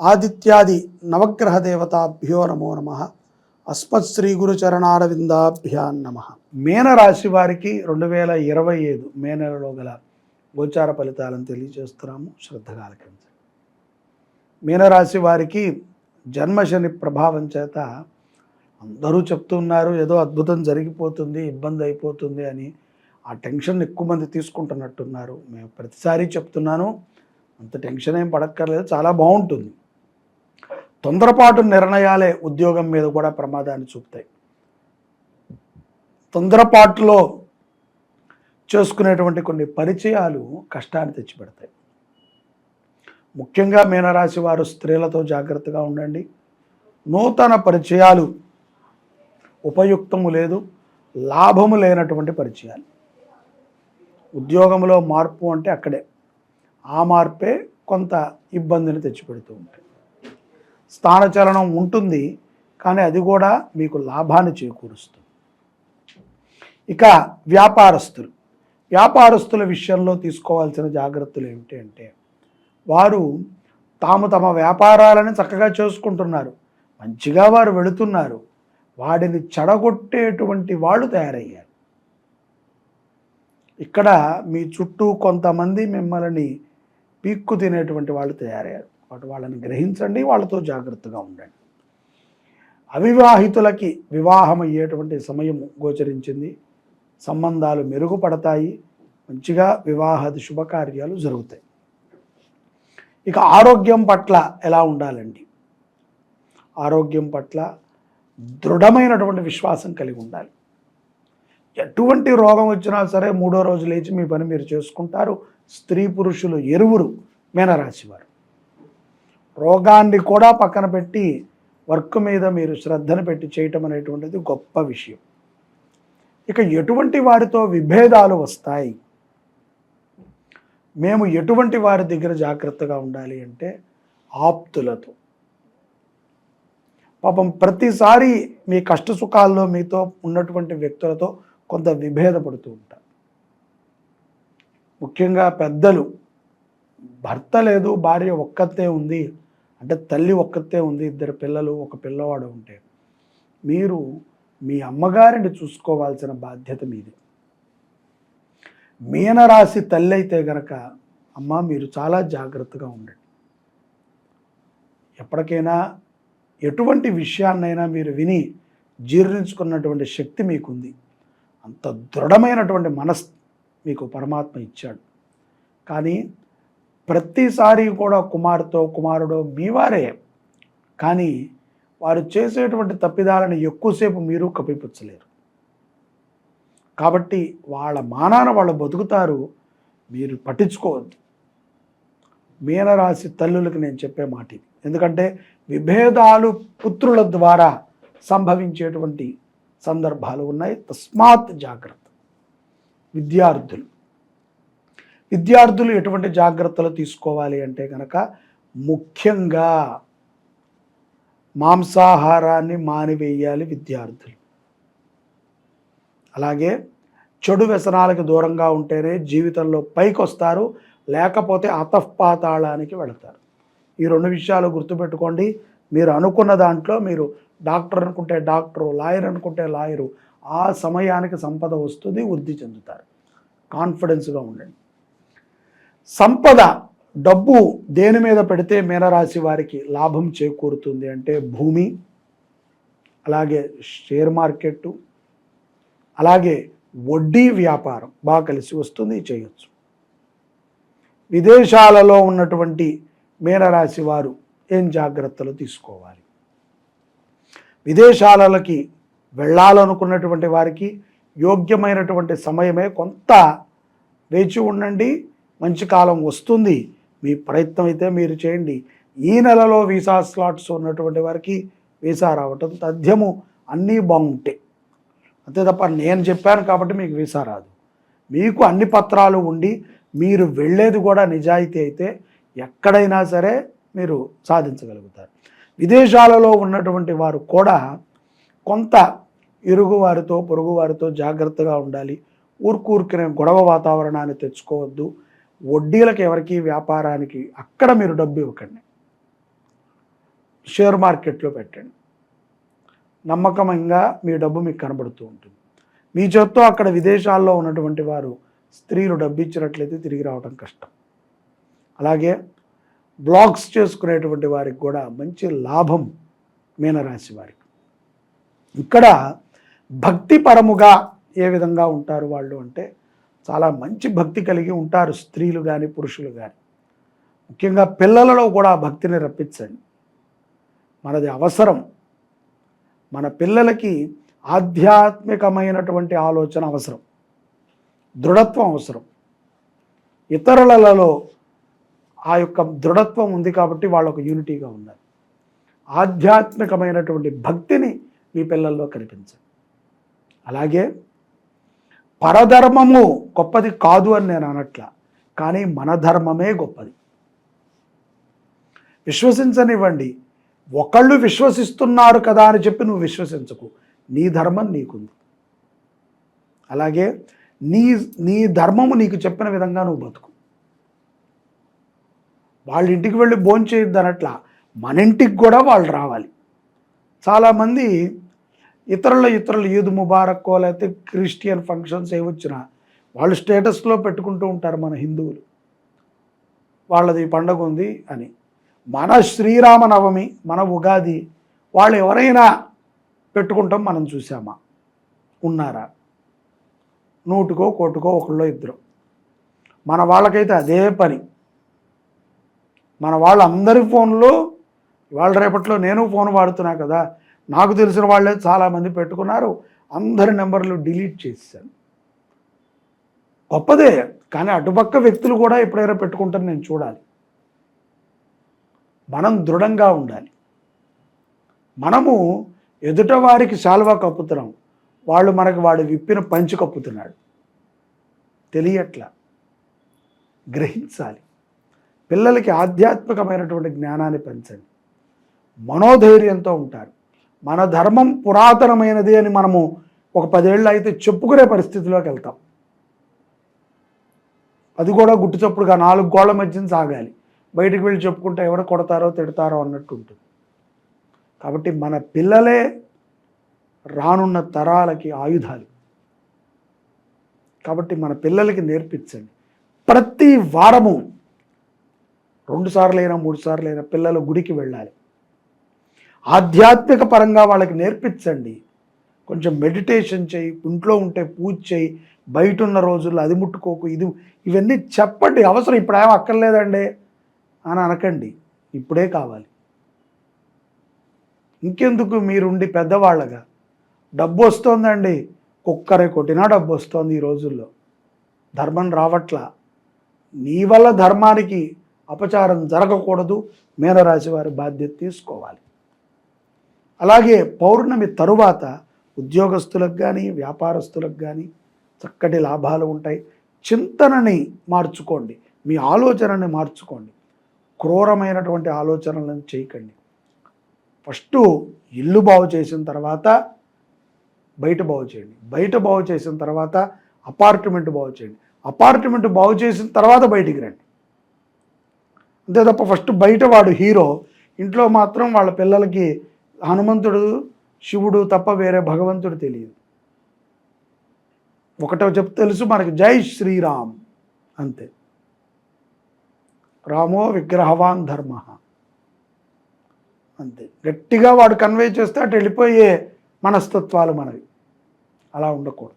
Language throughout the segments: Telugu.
ఆదిత్యాది నవగ్రహ దేవతాభ్యో నమో నమ. అస్మత్ శ్రీ గురు చరణారవిందాభ్యా నమ. మేనరాశి వారికి రెండు వేల ఇరవై ఐదు మే నెలలో గల గోచార ఫలితాలను తెలియజేస్తున్నాము. శ్రద్ధగా ఆలకించండి మీనరాశి వారికి జన్మశని ప్రభావం చేత అందరూ చెప్తున్నారు ఏదో అద్భుతం జరిగిపోతుంది ఇబ్బంది అయిపోతుంది అని ఆ టెన్షన్ ఎక్కువ మంది తీసుకుంటున్నట్టున్నారు. మేము ప్రతిసారి చెప్తున్నాను అంత టెన్షన్ ఏం పడక్కర్లేదు చాలా బాగుంటుంది. తొందరపాటు నిర్ణయాలే ఉద్యోగం మీద కూడా ప్రమాదాన్ని చూపుతాయి. తొందరపాటులో చేసుకునేటువంటి కొన్ని పరిచయాలు కష్టాన్ని తెచ్చిపెడతాయి. ముఖ్యంగా మీనరాశి వారు స్త్రీలతో జాగ్రత్తగా ఉండండి. నూతన పరిచయాలు ఉపయుక్తము లేదు లాభము లేనటువంటి పరిచయాలు. ఉద్యోగంలో మార్పు అంటే అక్కడే. ఆ మార్పే కొంత ఇబ్బందిని తెచ్చిపెడుతూ ఉంటుంది స్థానచలనం ఉంటుంది కానీ అది కూడా మీకు లాభాన్ని చేకూరుస్తుంది. ఇక వ్యాపారస్తులు. వ్యాపారస్తుల విషయంలో తీసుకోవాల్సిన జాగ్రత్తలు ఏమిటి అంటే వారు తాము తమ వ్యాపారాలను చక్కగా చేసుకుంటున్నారు. మంచిగా వారు వెళుతున్నారు. వాడిని చెడగొట్టేటువంటి వాళ్ళు తయారయ్యారు. ఇక్కడ మీ చుట్టూ కొంతమంది మిమ్మల్ని పీక్కు తినేటువంటి వాళ్ళు తయారయ్యారు. వాటి వాళ్ళని గ్రహించండి వాళ్ళతో జాగ్రత్తగా ఉండండి. అవివాహితులకి వివాహం అయ్యేటువంటి సమయం గోచరించింది. సంబంధాలు మెరుగుపడతాయి. మంచిగా వివాహాది శుభకార్యాలు జరుగుతాయి. ఇక ఆరోగ్యం పట్ల ఎలా ఉండాలండి? ఆరోగ్యం పట్ల దృఢమైనటువంటి విశ్వాసం కలిగి ఉండాలి. ఎటువంటి రోగం వచ్చినా సరే మూడో రోజు లేచి మీ పని మీరు చేసుకుంటారు. స్త్రీ పురుషులు ఎరువురు మీనరాశివారు రోగాన్ని కూడా పక్కన పెట్టి వర్క్ మీద మీరు శ్రద్ధను పెట్టి చేయటం అనేటువంటిది గొప్ప విషయం. ఇక ఎటువంటి వారితో విభేదాలు వస్తాయి? మేము ఎటువంటి వారి దగ్గర జాగ్రత్తగా ఉండాలి అంటే ఆప్తులతో. పాపం ప్రతిసారి మీ కష్ట సుఖాల్లో మీతో ఉన్నటువంటి వ్యక్తులతో కొంత విభేదపడుతూ ఉంటారు. ముఖ్యంగా పెద్దలు భర్త లేదు భార్య ఒక్కతే ఉంది అంటే తల్లి ఒక్కతే ఉంది ఇద్దరు పిల్లలు ఒక పిల్లవాడు ఉంటే మీరు మీ అమ్మగారిని చూసుకోవాల్సిన బాధ్యత మీది. మీనరాశి తల్లి అయితే గనక అమ్మ మీరు చాలా జాగ్రత్తగా ఉండండి. ఎప్పటికైనా ఎటువంటి విషయాన్నైనా మీరు విని జీర్ణించుకున్నటువంటి శక్తి మీకుంది. అంత దృఢమైనటువంటి మనస్ మీకు పరమాత్మ ఇచ్చాడు. కానీ ప్రతిసారి కూడా కుమారుతో కుమారుడు మీవారే. కానీ వారు చేసేటువంటి తప్పిదాలను ఎక్కువసేపు మీరు కప్పిపుచ్చలేరు. కాబట్టి వాళ్ళ మానాన వాళ్ళు బతుకుతారు మీరు పట్టించుకోవద్దు. మీనరాశి తల్లులకు నేను చెప్పే మాట ఇది. ఎందుకంటే విభేదాలు పుత్రుల ద్వారా సంభవించేటువంటి సందర్భాలు ఉన్నాయి. తస్మాత్ జాగ్రత్త. విద్యార్థులు. విద్యార్థులు ఎటువంటి జాగ్రత్తలు తీసుకోవాలి అంటే కనుక ముఖ్యంగా మాంసాహారాన్ని మానివేయాలి విద్యార్థులు. అలాగే చెడు వ్యసనాలకు దూరంగా ఉంటేనే జీవితంలో పైకి వస్తారు లేకపోతే అతఃపాతాళానికి వెళతారు. ఈ రెండు విషయాలు గుర్తుపెట్టుకోండి. మీరు అనుకున్న దాంట్లో మీరు డాక్టర్ అనుకుంటే డాక్టరు లాయర్ అనుకుంటే లాయరు ఆ సమయానికి సంపద వస్తుంది వృద్ధి చెందుతారు. కాన్ఫిడెన్స్గా ఉండండి. సంపద డబ్బు దేని మీద పెడితే మీనరాశి వారికి లాభం చేకూరుతుంది అంటే భూమి అలాగే షేర్ మార్కెట్టు అలాగే వడ్డీ వ్యాపారం బాగా కలిసి వస్తుంది చేయొచ్చు. విదేశాలలో ఉన్నటువంటి మీనరాశి వారు ఏం జాగ్రత్తలు తీసుకోవాలి? విదేశాలకి వెళ్ళాలనుకున్నటువంటి వారికి యోగ్యమైనటువంటి సమయమే కొంత వేచి ఉండండి. మంచి కాలం వస్తుంది. మీ ప్రయత్నం అయితే మీరు చేయండి. ఈ నెలలో వీసా స్లాట్స్ ఉన్నటువంటి వారికి వీసా రావటం తథ్యము అన్నీ బాగుంటాయి అంతే తప్ప నేను చెప్పాను కాబట్టి మీకు వీసా రాదు. మీకు అన్ని పత్రాలు ఉండి మీరు వెళ్ళేది కూడా నిజాయితీ అయితే ఎక్కడైనా సరే మీరు సాధించగలుగుతారు. విదేశాలలో ఉన్నటువంటి వారు కూడా కొంత ఇరుగువారితో పొరుగువారితో జాగ్రత్తగా ఉండాలి. ఊరుకూరుకునే గొడవ వాతావరణాన్ని తెచ్చుకోవద్దు. వడ్డీలకు ఎవరికి వ్యాపారానికి అక్కడ మీరు డబ్బు ఇవ్వకండి. షేర్ మార్కెట్లో పెట్టండి. నమ్మకంగా మీ డబ్బు మీకు కనబడుతూ ఉంటుంది. మీ చేత్తో అక్కడ విదేశాల్లో ఉన్నటువంటి వారు స్త్రీలు డబ్బు ఇచ్చినట్లయితే తిరిగి రావడం కష్టం. అలాగే బ్లాగ్స్ చేసుకునేటువంటి వారికి కూడా మంచి లాభం మీనరాశి వారికి. ఇక్కడ భక్తిపరముగా ఏ విధంగా ఉంటారు వాళ్ళు అంటే చాలా మంచి భక్తి కలిగి ఉంటారు స్త్రీలు కానీ పురుషులు కానీ ముఖ్యంగా పిల్లలలో కూడా ఆ భక్తిని రప్పించండి. మనది అవసరం. మన పిల్లలకి ఆధ్యాత్మికమైనటువంటి ఆలోచన అవసరం. దృఢత్వం అవసరం. ఇతరులలో ఆ యొక్క దృఢత్వం ఉంది కాబట్టి వాళ్ళు ఒక యూనిటీగా ఉన్నారు ఆధ్యాత్మికమైనటువంటి భక్తిని మీ పిల్లల్లో కనిపించండి. అలాగే పరధర్మము గొప్పది కాదు అని నేను అనట్ల కానీ మన ధర్మమే గొప్పది. విశ్వసించనివ్వండి. ఒకళ్ళు విశ్వసిస్తున్నారు కదా అని చెప్పి నువ్వు విశ్వసించకు. నీ ధర్మం నీకుంది. అలాగే నీ నీ ధర్మము నీకు చెప్పిన విధంగా నువ్వు బతుకు. వాళ్ళ ఇంటికి వెళ్ళి భోంచేయద్దు అనట్లా మన ఇంటికి కూడా వాళ్ళు రావాలి. చాలామంది ఇతరుల ఇతరులు ఈద్ ముబారక్కో లేకపోతే క్రిస్టియన్ ఫంక్షన్స్ ఏ వచ్చినా వాళ్ళు స్టేటస్లో పెట్టుకుంటూ ఉంటారు మన హిందువులు. వాళ్ళది పండగ ఉంది అని. మన శ్రీరామనవమి మన ఉగాది వాళ్ళు ఎవరైనా పెట్టుకుంటాం మనం చూసామా ఉన్నారా? నూటుకో కోటుకో ఒకళ్ళో ఇద్దరు. మన వాళ్ళకైతే అదే పని. మన వాళ్ళందరి ఫోన్లో వాళ్ళ రేపట్లో నేను ఫోన్ వాడుతున్నా కదా నాకు తెలిసిన వాళ్ళే చాలామంది పెట్టుకున్నారు. అందరి నెంబర్లు డిలీట్ చేశాను. గొప్పదే కానీ అటుపక్క వ్యక్తులు కూడా ఎప్పుడైనా పెట్టుకుంటారు నేను చూడాలి. మనం దృఢంగా ఉండాలి. మనము ఎదుట వారికి శాలువా కప్పుతున్నాం. వాళ్ళు మనకు వాడు విప్పిన పంచి కప్పుతున్నాడు. తెలియట్లా. గ్రహించాలి. పిల్లలకి ఆధ్యాత్మికమైనటువంటి జ్ఞానాన్ని పెంచండి. మనోధైర్యంతో ఉంటారు. మన ధర్మం పురాతనమైనది అని మనము ఒక పదేళ్ళు అయితే చెప్పుకునే పరిస్థితిలోకి వెళ్తాం. అది కూడా గుట్టుచప్పుడుగా నాలుగు గోళ్ళ మధ్యన సాగాలి. బయటికి వెళ్ళి చెప్పుకుంటే ఎవరు కొడతారో తిడతారో అన్నట్టు ఉంటుంది. కాబట్టి మన పిల్లలే రానున్న తరాలకి ఆయుధాలు. కాబట్టి మన పిల్లలకి నేర్పించండి. ప్రతి వారము రెండుసార్లైనా అయినా మూడు సార్లు అయినా పిల్లలు గుడికి వెళ్ళాలి. ఆధ్యాత్మిక పరంగా వాళ్ళకి నేర్పించండి. కొంచెం మెడిటేషన్ చేయి ఇంట్లో ఉంటే పూజ చేయి బయట ఉన్న రోజుల్లో అది ముట్టుకోకు ఇది ఇవన్నీ చెప్పండి. అవసరం ఇప్పుడు ఏం అక్కర్లేదండి అని అనకండి. ఇప్పుడే కావాలి. ఇంకెందుకు మీరుండి పెద్దవాళ్ళగా? డబ్బు వస్తుందండి. కుక్కరే కొట్టినా డబ్బు వస్తుంది ఈ రోజుల్లో. ధర్మం రావట్లా. నీ వల్ల ధర్మానికి అపచారం జరగకూడదు. మీనరాశి వారి బాధ్యత తీసుకోవాలి. అలాగే పౌర్ణమి తరువాత ఉద్యోగస్తులకు కానీ వ్యాపారస్తులకు కానీ చక్కటి లాభాలు ఉంటాయి. చింతనని మార్చుకోండి. మీ ఆలోచనని మార్చుకోండి. క్రూరమైనటువంటి ఆలోచనలను చేయకండి. ఫస్ట్ ఇల్లు బాగు చేసిన తర్వాత బయట బాగు చేయండి. బయట బాగు చేసిన తర్వాత అపార్ట్మెంట్ బాగు చేయండి. అపార్ట్మెంట్ బాగు చేసిన తర్వాత బయటికి రండి. అంతే తప్ప ఫస్ట్ బయట వాడు హీరో. ఇంట్లో మాత్రం వాళ్ళ పిల్లలకి హనుమంతుడు శివుడు తప్ప వేరే భగవంతుడు తెలియదు. ఒకటో చెప్ తెలుసు మనకి జై శ్రీరామ్ అంతే. రామో విగ్రహవాన్ ధర్మ అంతే. గట్టిగా వాడు కన్వే చేస్తే అటు వెళ్ళిపోయే మనస్తత్వాలు మనవి. అలా ఉండకూడదు.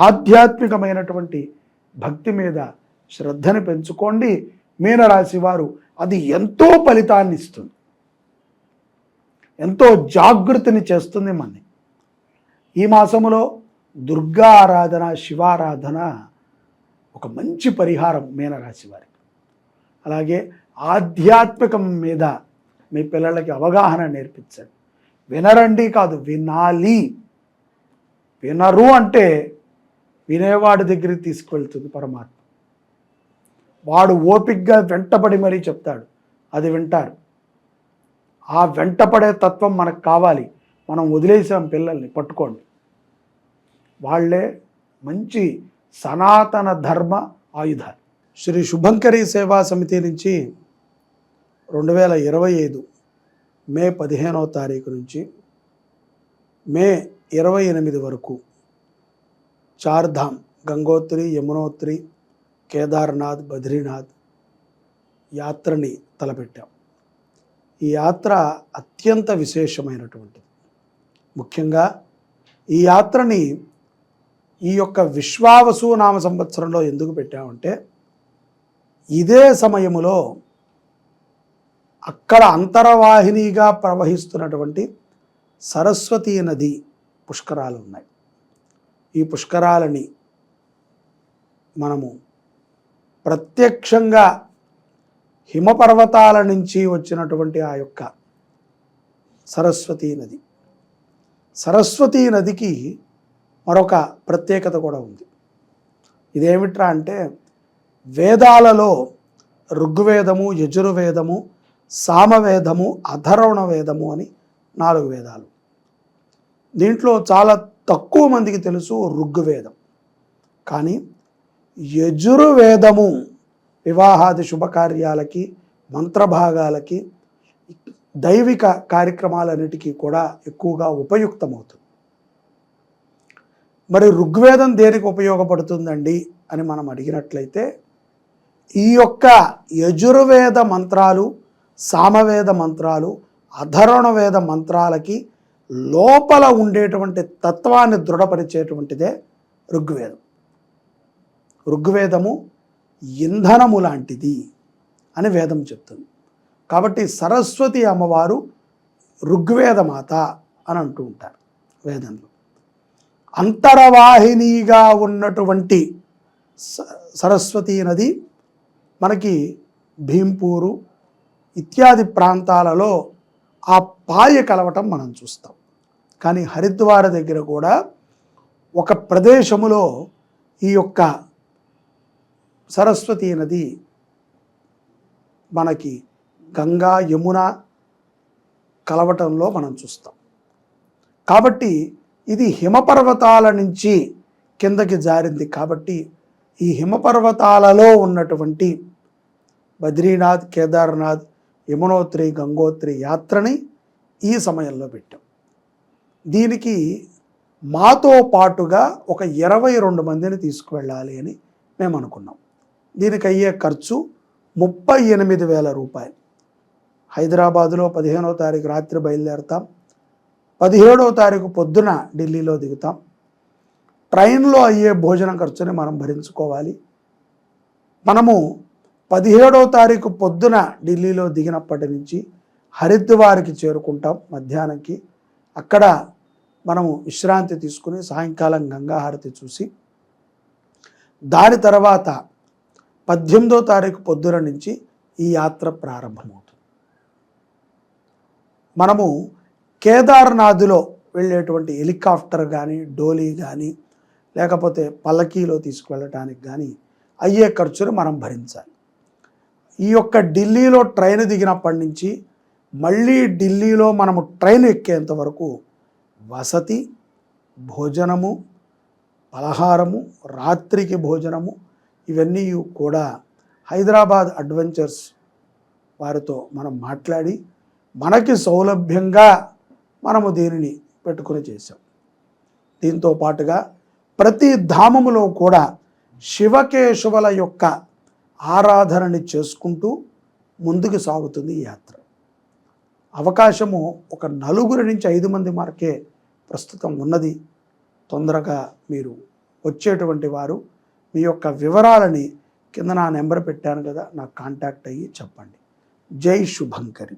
ఆధ్యాత్మికమైనటువంటి భక్తి మీద శ్రద్ధని పెంచుకోండి. మీనరాశి వారు అది ఎంతో ఫలితాన్ని ఇస్తుంది. ఎంతో జాగృతిని చేస్తుంది మనని. ఈ మాసంలో దుర్గా ఆరాధన శివారాధన ఒక మంచి పరిహారం మీనరాశి వారికి. అలాగే ఆధ్యాత్మికం మీద మీ పిల్లలకి అవగాహన నేర్పించండి. వినరండి కాదు వినాలి. వినరు అంటే వినేవాడి దగ్గరికి తీసుకువెళ్తుంది పరమాత్మ. వాడు ఓపిక్గా వెంటబడి మరీ చెప్తాడు. అది వింటారు. ఆ వెంటపడే తత్వం మనకు కావాలి. మనం వదిలేసాం పిల్లల్ని పట్టుకోండి. వాళ్ళే మంచి సనాతన ధర్మ ఆయుధాలు. శ్రీ శుభంకరి సేవా సమితి నుంచి రెండు వేల ఇరవై ఐదు మే పదిహేనవ తారీఖు నుంచి మే ఇరవై ఎనిమిది వరకు చార్ధామ్ గంగోత్రి యమునోత్రి కేదార్నాథ్ బద్రీనాథ్ యాత్రని తలపెట్టాం. ఈ యాత్ర అత్యంత విశేషమైనటువంటిది. ముఖ్యంగా ఈ యాత్రని ఈ యొక్క విశ్వావసు నామ సంవత్సరంలో ఎందుకు పెట్టామంటే ఇదే సమయములో అక్కడ అంతరవాహినిగా ప్రవహిస్తున్నటువంటి సరస్వతీ నది పుష్కరాలు ఉన్నాయి ఈ పుష్కరాలని మనము ప్రత్యక్షంగా హిమపర్వతాల నుంచి వచ్చినటువంటి ఆ యొక్క సరస్వతీ నది. సరస్వతీ నదికి మరొక ప్రత్యేకత కూడా ఉంది. ఇదేమిట్రా అంటే వేదాలలో ఋగ్వేదము యజుర్వేదము సామవేదము అధర్వణ వేదము అని నాలుగు వేదాలు. దీంట్లో చాలా తక్కువ మందికి తెలుసు ఋగ్వేదం. కానీ యజుర్వేదము వివాహాది శుభకార్యాలకి మంత్రభాగాలకి దైవిక కార్యక్రమాలన్నిటికీ కూడా ఎక్కువగా ఉపయుక్తమవుతుంది. మరి ఋగ్వేదం దేనికి ఉపయోగపడుతుందండి అని మనం అడిగినట్లయితే ఈ యొక్క యజుర్వేద మంత్రాలు సామవేద మంత్రాలు అధర్వణవేద మంత్రాలకి లోపల ఉండేటువంటి తత్వాన్ని దృఢపరిచేటువంటిదే ఋగ్వేదం. ఋగ్వేదము ఇంధనము లాంటిది అని వేదం చెప్తుంది. కాబట్టి సరస్వతి అమ్మవారు ఋగ్వేదమాత అని అంటూ ఉంటారు వేదంలో. అంతరవాహినిగా ఉన్నటువంటి స- నది మనకి భీంపూరు ఇత్యాది ప్రాంతాలలో ఆ పాయ కలవటం మనం చూస్తాం. కానీ హరిద్వార దగ్గర కూడా ఒక ప్రదేశములో ఈ యొక్క సరస్వతీ నది మనకి గంగా యమున కలవటంలో మనం చూస్తాం. కాబట్టి ఇది హిమపర్వతాల నుంచి కిందకి జారింది. కాబట్టి ఈ హిమపర్వతాలలో ఉన్నటువంటి బద్రీనాథ్ కేదార్నాథ్ యమునోత్రి గంగోత్రి యాత్రని ఈ సమయంలో పెట్టాం. దీనికి మాతో పాటుగా ఒక ఇరవై రెండు మందిని తీసుకువెళ్ళాలి అని మేము అనుకున్నాం దీనికి అయ్యే ఖర్చు ముప్పై ఎనిమిది వేల రూపాయలు. హైదరాబాదులో పదిహేనవ తారీఖు రాత్రి బయలుదేరతాం. పదిహేడవ తారీఖు పొద్దున ఢిల్లీలో దిగుతాం. ట్రైన్లో అయ్యే భోజనం ఖర్చుని మనం భరించుకోవాలి. మనము పదిహేడవ తారీఖు పొద్దున ఢిల్లీలో దిగినప్పటి నుంచి హరిద్వార్కి చేరుకుంటాం మధ్యాహ్నంకి. అక్కడ మనము విశ్రాంతి తీసుకుని సాయంకాలం గంగాహారతి చూసి దాని తర్వాత పద్దెనిమిదో తారీఖు పొద్దున నుంచి ఈ యాత్ర ప్రారంభమవుతుంది. మనము కేదార్నాథ్లో వెళ్ళేటువంటి హెలికాప్టర్ కానీ డోలీ కానీ లేకపోతే పల్లకీలో తీసుకువెళ్ళటానికి కానీ అయ్యే ఖర్చును మనం భరించాలి. ఈ యొక్క ఢిల్లీలో ట్రైన్ దిగినప్పటి నుంచి మళ్ళీ ఢిల్లీలో మనము ట్రైన్ ఎక్కేంత వరకు వసతి భోజనము పలహారము రాత్రికి భోజనము ఇవన్నీ కూడా హైదరాబాద్ అడ్వెంచర్స్ వారితో మనం మాట్లాడి మనకి సౌలభ్యంగా మనము దీనిని పెట్టుకుని చేసాం దీంతో పాటుగా ప్రతి ధామములో కూడా శివకేశవుల యొక్క ఆరాధనని చేసుకుంటూ ముందుకు సాగుతుంది ఈ యాత్ర. అవకాశము ఒక నలుగురి నుంచి ఐదు మంది వరకే ప్రస్తుతం ఉన్నది. తొందరగా మీరు వచ్చేటువంటి వారు మీ యొక్క వివరాలని కింద నా నెంబర్ పెట్టాను కదా నాకు కాంటాక్ట్ అయ్యి చెప్పండి. జై శుభంకరి.